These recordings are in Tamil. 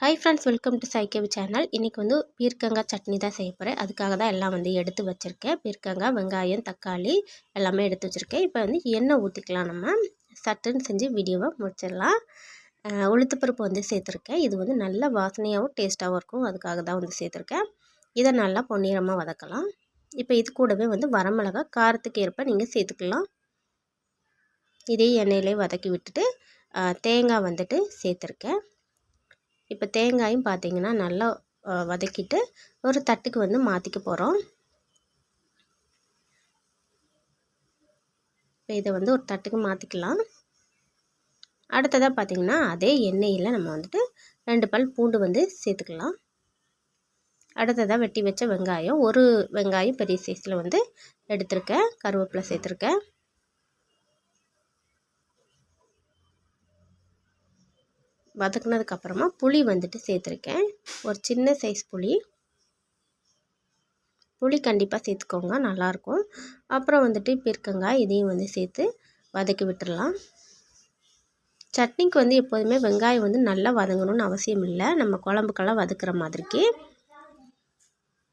ஹாய் ஃப்ரெண்ட்ஸ் வெல்கம் டு சைக்கேவி சேனல் இன்றைக்கி வந்து பீர்க்கங்காய் சட்னி தான் செய்ய போகிறேன் அதுக்காக தான் எல்லாம் வந்து எடுத்து வச்சுருக்கேன். பீர்க்கங்காய் வெங்காயம் தக்காளி எல்லாமே எடுத்து வச்சுருக்கேன். இப்போ வந்து எண்ணெய் ஊற்றிக்கலாம் நம்ம. சட்டுன்னு செஞ்சு வீடியோவை முடிச்சிடலாம். உளுத்துப்பருப்பு வந்து சேர்த்துருக்கேன். இது வந்து நல்ல வாசனையாகவும் டேஸ்ட்டாகவும் இருக்கும். அதுக்காக தான் வந்து சேர்த்துருக்கேன். இதை நல்லா பொன்னிறமாக வதக்கலாம். இப்போ இது கூடவே வந்து வரமிளகா காரத்துக்கு ஏற்ப நீங்கள் சேர்த்துக்கலாம். இதே எண்ணெயிலே வதக்கி விட்டுட்டு தேங்காய் வந்துட்டு சேர்த்துருக்கேன். இப்போ தேங்காயும் பார்த்திங்கன்னா நல்லா வதக்கிட்டு ஒரு தட்டுக்கு வந்து மாற்றிக்க போகிறோம் இப்போ இதை வந்து ஒரு தட்டுக்கு மாற்றிக்கலாம் அடுத்ததாக பார்த்திங்கன்னா அதே எண்ணெயில் நம்ம வந்துட்டு ரெண்டு பல் பூண்டு வந்து சேர்த்துக்கலாம். அடுத்ததாக வெட்டி வச்ச வெங்காயம் ஒரு வெங்காயம் பெரிய சைஸில் வந்து எடுத்திருக்கேன் கருவேப்பிலை சேர்த்துருக்கேன். வதக்குனதுக்கப்புறமா புளி வந்துட்டு சேர்த்துருக்கேன். ஒரு சின்ன சைஸ் புளி. புளி கண்டிப்பாக சேர்த்துக்கோங்க நல்லாயிருக்கும் அப்புறம் வந்துட்டு பிற்கங்காய் இதையும் வந்து சேர்த்து வதக்கி விட்டுடலாம் சட்னிக்கு வந்து எப்போதுமே வெங்காயம் வந்து நல்லா வதங்கணும்னு அவசியம் இல்லை. நம்ம குழம்புக்கெல்லாம் வதக்குற மாதிரிக்கு.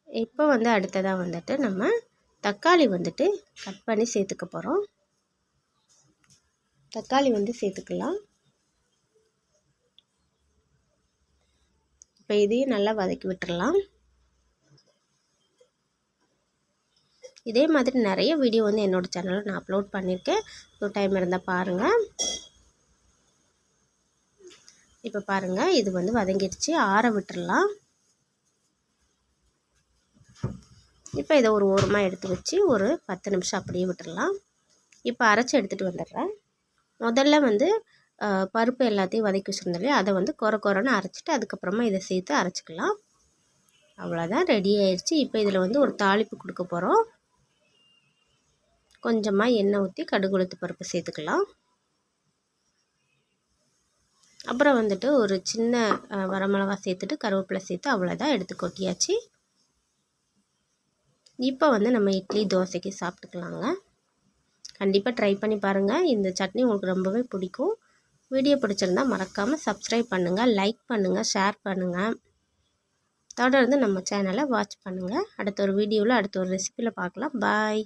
இப்போ வந்து அடுத்ததாக வந்துட்டு நம்ம தக்காளி வந்துட்டு கட் பண்ணி சேர்த்துக்க போகிறோம் தக்காளி வந்து சேர்த்துக்கலாம். இப்போ இதையும் நல்லா வதக்கி விட்டுடலாம் இதே மாதிரி நிறைய வீடியோ வந்து என்னோடய சேனலில் நான் அப்லோட் பண்ணியிருக்கேன் ஒரு டைம் இருந்தால் பாருங்கள் இப்போ பாருங்கள் இது வந்து வதங்கிடுச்சு. ஆற விட்டுடலாம் இப்போ இதை ஒரு ஓரமாக எடுத்து வச்சு ஒரு பத்து நிமிஷம் அப்படியே விட்டுடலாம் இப்போ அரைச்சி எடுத்துகிட்டு வந்துடுறேன். முதல்ல வந்து பருப்பு எல்லாத்தையும் வதக்கி வச்சுருந்தாலே அதை வந்து குறை குறைன்னு அரைச்சிட்டு அதுக்கப்புறமா இதை சேர்த்து அரைச்சிக்கலாம். அவ்வளோதான் ரெடி ஆயிடுச்சு இப்போ இதில் வந்து ஒரு தாளிப்பு கொடுக்க போகிறோம் கொஞ்சமாக எண்ணெய் ஊற்றி கடுகுளுத்து பருப்பு சேர்த்துக்கலாம். அப்புறம் வந்துட்டு ஒரு சின்ன வரமிளகா சேர்த்துட்டு கருவேப்பிலை சேர்த்து அவ்வளோதான் எடுத்து கொட்டியாச்சு. இப்போ வந்து நம்ம இட்லி தோசைக்கு சாப்பிட்டுக்கலாங்க. கண்டிப்பாக ட்ரை பண்ணி பாருங்கள் இந்த சட்னி உங்களுக்கு ரொம்பவே பிடிக்கும். வீடியோ பிடிச்சிருந்தா மறக்காமல் சப்ஸ்கிரைப் பண்ணுங்கள் லைக் பண்ணுங்கள் ஷேர் பண்ணுங்கள் தொடர்ந்து நம்ம சேனலை வாட்ச் பண்ணுங்கள் அடுத்த ஒரு வீடியோவில் அடுத்த ஒரு ரெசிப்பியில் பார்க்கலாம். பாய்